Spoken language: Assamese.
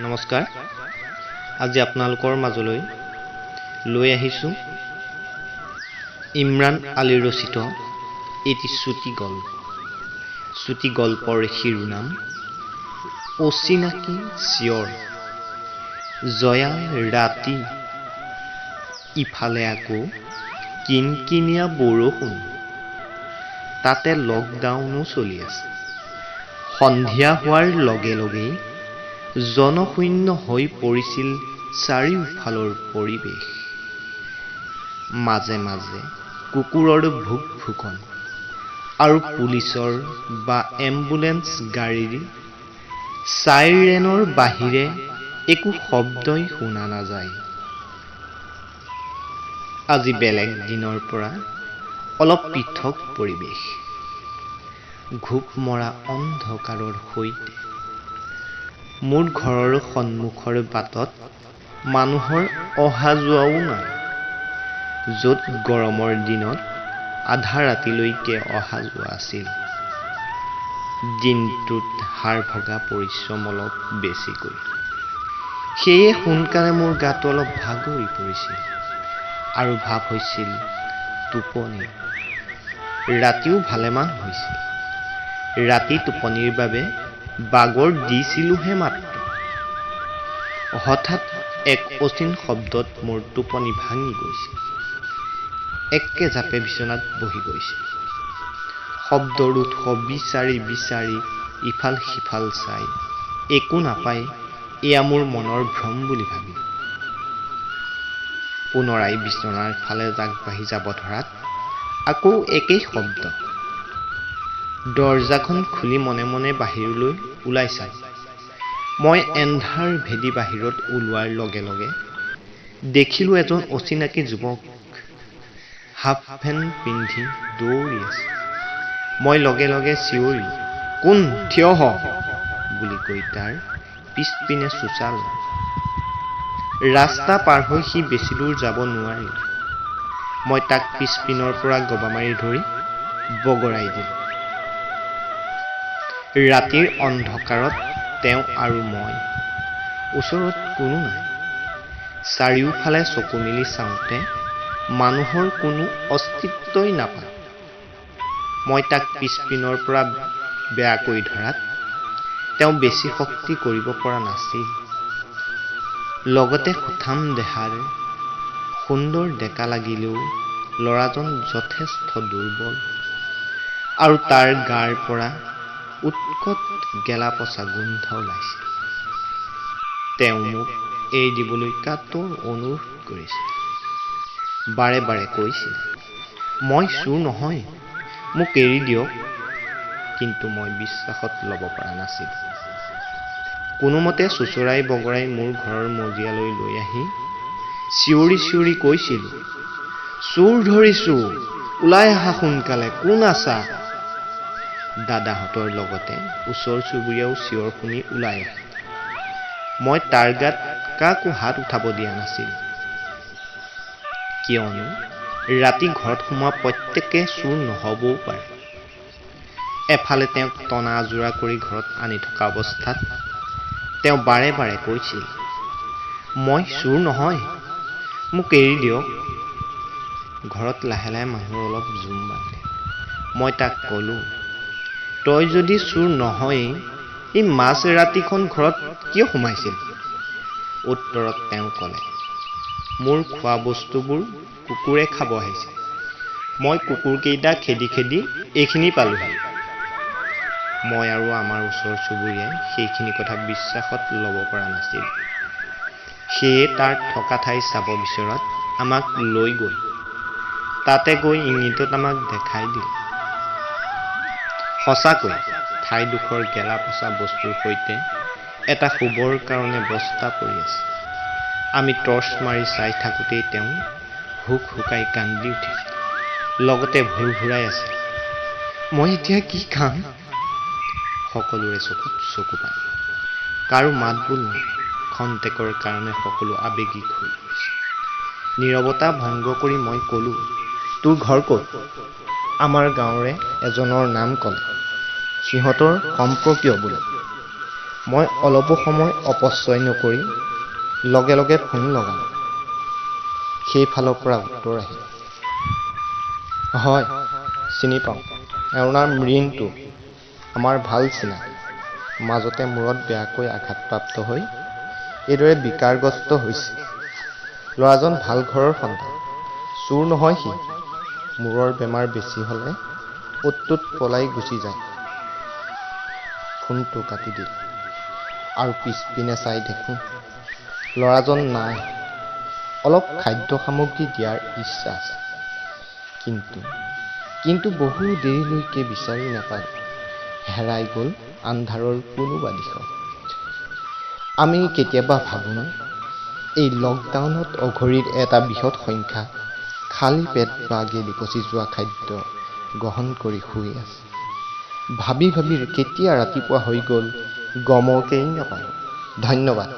নমস্কাৰ। আজি আপোনালোকৰ মাজলৈ লৈ আহিছোঁ ইমৰান আলী ৰচিত এটি চুটি গল্প। চুটি গল্পৰ শিৰোনাম অচিনাকি চিঞৰ? জয়া ৰাতি ইফালে আকৌ কিনকিনীয়া বৰষুণ। তাতে লকডাউনো চলি আছে। সন্ধিয়া হোৱাৰ লগে লগেই জনশূন্য হৈ পৰিছিল চাৰিওফালৰ পৰিৱেশ। মাজে মাজে কুকুৰৰ ভোক ভোকন আৰু পুলিচৰ বা এম্বুলেন্স গাড়ীৰ চাইৰেনৰ বাহিৰে একো শব্দই শুনা নাযায়। আজি বেলেগ দিনৰ পৰা অলপ পৃথক পৰিৱেশ। ঘোপ মৰা অন্ধকাৰৰ সৈতে মোৰ ঘৰৰ সন্মুখৰ বাটত মানুহৰ অহা যোৱাও নাই য'ত গৰমৰ দিনত আধা ৰাতিলৈকে অহা যোৱা আছিল। দিনটোত হাড় ভগা পৰিশ্ৰম অলপ বেছিকৈ। সেয়ে সোনকালে মোৰ গাটো অলপ ভাগৰি পৰিছিল আৰু ভাৱ হৈছিল টোপনি। ৰাতিও ভালেমান হৈছিল। ৰাতি টোপনিৰ বাবে বাগৰ দিছিলোঁহে মাত্ৰ। হঠাৎ এক অচিন শব্দত মোৰ টোপনি ভাঙি গৈছিল একে জাপে বিচনাত বহি গৈছিল শব্দৰ উৎস বিচাৰি বিচাৰি ইফাল সিফাল চাই একো নাপাই এয়া মোৰ মনৰ ভ্ৰম বুলি ভাবি। পুনৰাই বিচনাৰ ফালে আগবাঢ়ি যাব ধৰাত আকৌ একেই শব্দ। দৰজাখন খুলি মনে মনে বাহিৰলৈ ওলাই চাই মই এন্ধাৰ ভেদি বাহিৰত ওলোৱাৰ লগে লগে দেখিলোঁ এজন অচিনাকি যুৱক হাফ পেণ্ট পিন্ধি দৌৰি আছে। মই লগে লগে চিঞৰি কোন? থিয় হ! বুলি কৈ তাৰ পিছপিনে চোচালোঁ। ৰাস্তা পাৰ হৈ সি বেছি দূৰ যাব নোৱাৰিল। মই তাক পিছপিনৰ পৰা গবা মাৰি ধৰি বগৰাই দিলোঁ। ৰাতিৰ অন্ধকাৰত তেওঁ আৰু মই। ওচৰত কোনো নাই। চাৰিওফালে চকু মেলি চাওঁতে মানুহৰ কোনো অস্তিত্বই নাপায়। মই তাক পিছপিনৰ পৰা বেয়াকৈ ধৰাত তেওঁ বেছি শক্তি কৰিব পৰা নাছিল। লগতে সুঠাম দেহাৰ সুন্দৰ ডেকা লাগিলেও ল'ৰাজন যথেষ্ট দুৰ্বল। আৰু তাৰ গাৰ পৰা উৎকট গেলা পচা গোন্ধ ওলাইছিল তেওঁ মোক এৰি দিবলৈ কাতৰ অনুৰোধ কৰিছিল। বাৰে বাৰে কৈছিল মই চোৰ নহয় মোক এৰি দিয়ক কিন্তু মই বিশ্বাসত ল'ব পৰা নাছিলোঁ। কোনোমতে চোঁচৰাই বগৰাই মোৰ ঘৰৰ মজিয়ালৈ লৈ আহি চিঞৰি চিঞৰি কৈছিলোঁ চোৰ ধৰিছোঁ ওলাই আহা সোনকালে কোন আছা? দাদাহঁতৰ লগতে ওচৰ চুবুৰীয়াও চিঞৰ শুনি ওলাই আহে মই তাৰ গাত কাকো হাত উঠাব দিয়া নাছিল। কিয়নো ৰাতি ঘৰত সোমোৱা প্ৰত্যেকে চোৰ নহ'বও পাৰে। এফালে তেওঁক টনা আজোৰা কৰি ঘৰত আনি থকা অৱস্থাত তেওঁ বাৰে বাৰে কৈছিল মই চোৰ নহয় মোক এৰি দিয়ক। ঘৰত লাহে লাহে মানুহৰ অলপ জুম বান্ধে। মই তাক ক'লোঁ তই যদি চোৰ নহয়েই এই মাজ ৰাতিখন ঘৰত কিয় সোমাইছিল? উত্তৰত তেওঁ ক'লে মোৰ খোৱা বস্তুবোৰ কুকুৰে খাব আহিছে। মই কুকুৰকেইটা খেদি খেদি এইখিনি পালোহি। মই আৰু আমাৰ ওচৰ চুবুৰীয়াই সেইখিনি কথা বিশ্বাসত ল'ব পৰা নাছিল। সেয়ে তাৰ থকা ঠাই চাব বিচৰাত আমাক লৈ গ'ল। তাতে গৈ ইংগিতত আমাক দেখাই দিলে। সঁচাকৈ ঠাইডোখৰ গেলা পচা বস্তুৰ সৈতে এটা শুবৰ কাৰণে বস্তা পৰি আছে। আমি টৰ্চ মাৰি চাই থাকোঁতেই তেওঁ হুক হুকাই কান্দি উঠিছিল। লগতে ভুৰ ভুৰাই আছিল। মই এতিয়া কি খাম? সকলোৰে চকুত চকু পানী কাৰো মাত বোল নাই। খন্তেকৰ কাৰণে সকলো আৱেগিক হৈ নীৰৱতা ভংগ কৰি মই ক'লোঁ তোৰ ঘৰ ক'ত? আমাৰ গাঁৱৰে এজনৰ নাম ক'লে। সিহঁতৰ সম্পৰ্কীয় বোলে। মই অলপো সময় অপচয় নকৰি লগে লগে ফোন লগাম সেইফালৰ পৰা উত্তৰ আহিল হয় চিনি পাওঁ। এওঁৰ নাম ৰিণ্টু আমাৰ ভাল চিনাকি মাজতে মূৰত বেয়াকৈ আঘাতপ্ৰাপ্ত হৈ এইদৰে বিকাৰগ্ৰস্ত হৈছে। ল'ৰাজন ভাল ঘৰৰ সন্তান। চোৰ নহয় সি। মূৰৰ বেমাৰ বেছি হ'লে অ'ত পলাই গুচি যায়। ফোনটো কাটি দিল। আৰু পিছপিনে চাই দেখোঁ ল'ৰাজন নাই। অলপ খাদ্য সামগ্ৰী দিয়াৰ ইচ্ছা আছে। কিন্তু কিন্তু বহু দেৰিলৈকে বিচাৰি নাপায়। হেৰাই গ'ল আন্ধাৰৰ কোনোবা দিশত আমি কেতিয়াবা ভাবোঁ এই লকডাউনত অঘৰীৰ এটা বৃহৎ সংখ্যা খালী পেট বা গেলি পচি যোৱা খাদ্য গ্ৰহণ কৰি শুই আছে। ভাবি ভাবি কেতিয়া ৰাতিপুৱা হৈ গ'ল গমকেই নাপালোঁ। ধন্যবাদ।